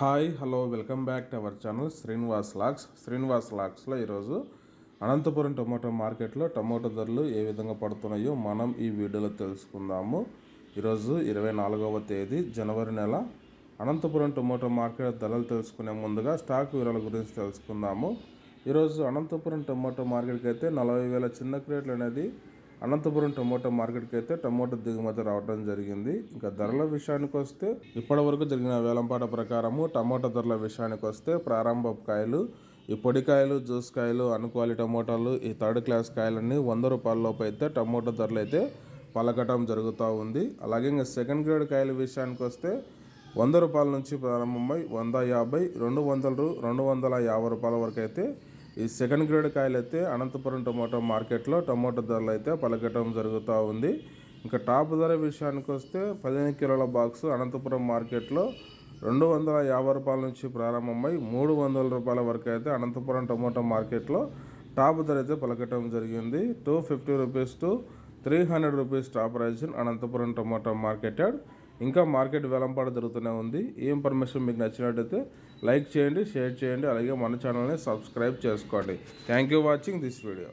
Hi hello welcome back to our channel Srinivas lakhs. Srinivas లాక్స్లో ఈరోజు Anantapuram tomato మార్కెట్లో టొమాటో ధరలు ఏ విధంగా పడుతున్నాయో మనం ఈ వీడియోలో తెలుసుకుందాము. ఈరోజు ఇరవై నాలుగవ తేదీ జనవరి నెల. అనంతపురం టొమాటో మార్కెట్ ధరలు తెలుసుకునే ముందుగా స్టాక్ వివరాల గురించి తెలుసుకుందాము. ఈరోజు అనంతపురం టొమాటో మార్కెట్కి అయితే నలభై వేల చిన్న క్రేట్లు అనేది అనంతపురం టమోటా మార్కెట్కి అయితే టమోటా దిగుమతి రావడం జరిగింది. ఇంకా ధరల విషయానికి వస్తే ఇప్పటి వరకు జరిగిన వేలంపాట ప్రకారము టమోటా ధరల విషయానికి వస్తే ప్రారంభ కాయలు ఈ పొడికాయలు జ్యూస్ కాయలు అనుకోవాలి టమోటాలు ఈ థర్డ్ క్లాస్ కాయలన్నీ వంద రూపాయల లోపు అయితే టమోటా ధరలు అయితే పలకటం జరుగుతూ ఉంది. అలాగే ఇంకా సెకండ్ గ్రేడ్ కాయల విషయానికి వస్తే వంద రూపాయల నుంచి ప్రారంభమై వంద యాభై రెండు వందలు రెండు వందల యాభై రూపాయల వరకు అయితే ఈ సెకండ్ గ్రేడ్ కాయలు అయితే అనంతపురం టమాటో మార్కెట్లో టమాటో ధరలు అయితే పలకటం జరుగుతూ ఉంది. ఇంకా టాప్ ధర విషయానికి వస్తే పదిహేను కిలోల బాక్స్ అనంతపురం మార్కెట్లో రెండు వందల యాభై రూపాయల నుంచి ప్రారంభమై మూడు వందల రూపాయల వరకు అయితే అనంతపురం టమాటో మార్కెట్లో టాప్ ధర అయితే పలకటం జరిగింది. Two fifty rupees to three hundred rupees top price Anantapuram tomato market ఇంకా మార్కెట్ వెలంపాడు జరుగుతూనే ఉంది. ఈ ఇన్ఫర్మేషన్ మీకు నచ్చినట్టయితే లైక్ చేయండి షేర్ చేయండి అలాగే మన ఛానల్ని సబ్స్క్రైబ్ చేసుకోండి. Thank you watching this video